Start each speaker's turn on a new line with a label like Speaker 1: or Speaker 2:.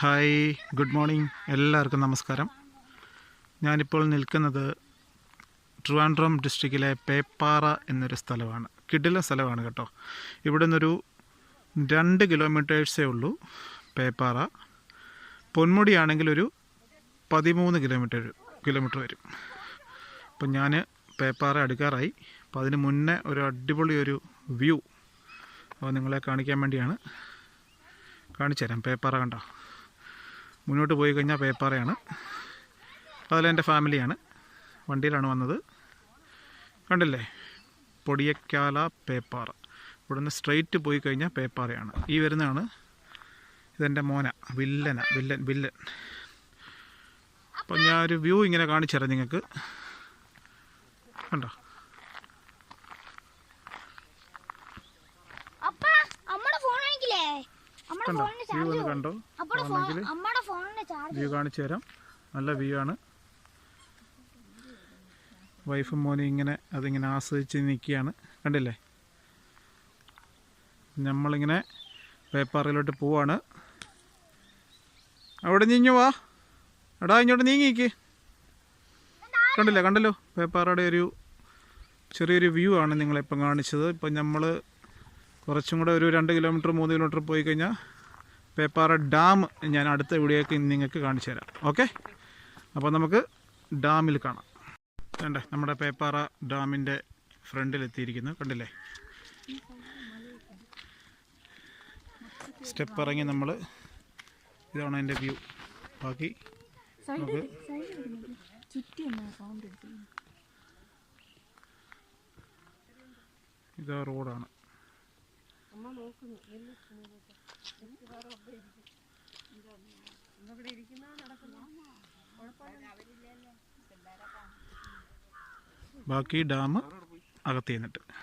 Speaker 1: Hi good morning. എല്ലാവർക്കും നമസ്കാരം. ഞാനിപ്പോൾ നിൽക്കുന്നത് ട്രിവാൻഡ്രം ഡിസ്ട്രിക്റ്റിലെ പേപ്പാറ എന്നൊരു സ്ഥലമാണ്. കിടില സ്ഥലമാണ് കേട്ടോ. ഇവിടെ നിന്നൊരു രണ്ട് കിലോമീറ്റേഴ്സേ ഉള്ളൂ പേപ്പാറ. പൊന്മുടിയാണെങ്കിൽ ഒരു പതിമൂന്ന് കിലോമീറ്റർ കിലോമീറ്റർ വരും. അപ്പം ഞാൻ പേപ്പാറ അടുക്കാറായി. അപ്പോൾ അതിന് മുന്നേ ഒരു അടിപൊളി ഒരു വ്യൂ അപ്പോൾ നിങ്ങളെ കാണിക്കാൻ വേണ്ടിയാണ് കാണിച്ചു തരാം പേപ്പാറ കണ്ടോ? മുന്നോട്ട് പോയി കഴിഞ്ഞാൽ പേപ്പാറയാണ്. അതിലെന്റെ ഫാമിലിയാണ്. വണ്ടിയിലാണ് വന്നത്. കണ്ടില്ലേ? പൊടിയക്കാല പേപ്പാറ. ഇവിടുന്ന് സ്ട്രെയിറ്റ് പോയി കഴിഞ്ഞാൽ പേപ്പാറയാണ്. ഈ വരുന്നതാണ് ഇതെന്റെ മോന വില്ലന വില്ലൻ വില്ലൻ. അപ്പം ഞാൻ ഒരു വ്യൂ ഇങ്ങനെ കാണിച്ചു നിങ്ങൾക്ക്. കണ്ടോ? കണ്ടോ? വ്യൂ ഒന്ന് കണ്ടോ? ആണെങ്കിൽ വ്യൂ കാണിച്ചു തരാം. നല്ല വ്യൂ ആണ്. വൈഫും മോനും ഇങ്ങനെ അതിങ്ങനെ ആസ്വദിച്ച് നിൽക്കുകയാണ്. കണ്ടില്ലേ? നമ്മളിങ്ങനെ പേപ്പാറയിലോട്ട് പോവാണ്. അവിടെ നീങ്ങു വാ. എടാ ഇങ്ങോട്ട് നീങ്ങിക്ക്. കണ്ടില്ലേ? കണ്ടല്ലോ? പേപ്പാറയുടെ ഒരു ചെറിയൊരു വ്യൂ ആണ് നിങ്ങളിപ്പം കാണിച്ചത്. ഇപ്പം നമ്മൾ കുറച്ചും കൂടെ ഒരു രണ്ട് കിലോമീറ്റർ മൂന്ന് കിലോമീറ്റർ പോയി കഴിഞ്ഞാൽ പേപ്പാറ ഡാം ഞാൻ അടുത്ത വീഡിയോയ്ക്ക് നിങ്ങൾക്ക് കാണിച്ചു തരാം. ഓക്കെ? അപ്പോൾ നമുക്ക് ഡാമിൽ കാണാം. കണ്ടേ നമ്മുടെ പേപ്പാറ ഡാമിന്റെ ഫ്രണ്ടിലെത്തിയിരിക്കുന്നു. കണ്ടില്ലേ? സ്റ്റെപ്പ് ഇറങ്ങി നമ്മൾ ഇതാണ് എന്റെ വ്യൂ. ബാക്കി നമുക്ക് ഇതാ റോഡാണ്. ബാക്കി ഡാം അകത്ത് ചെയ്യുന്നുണ്ട്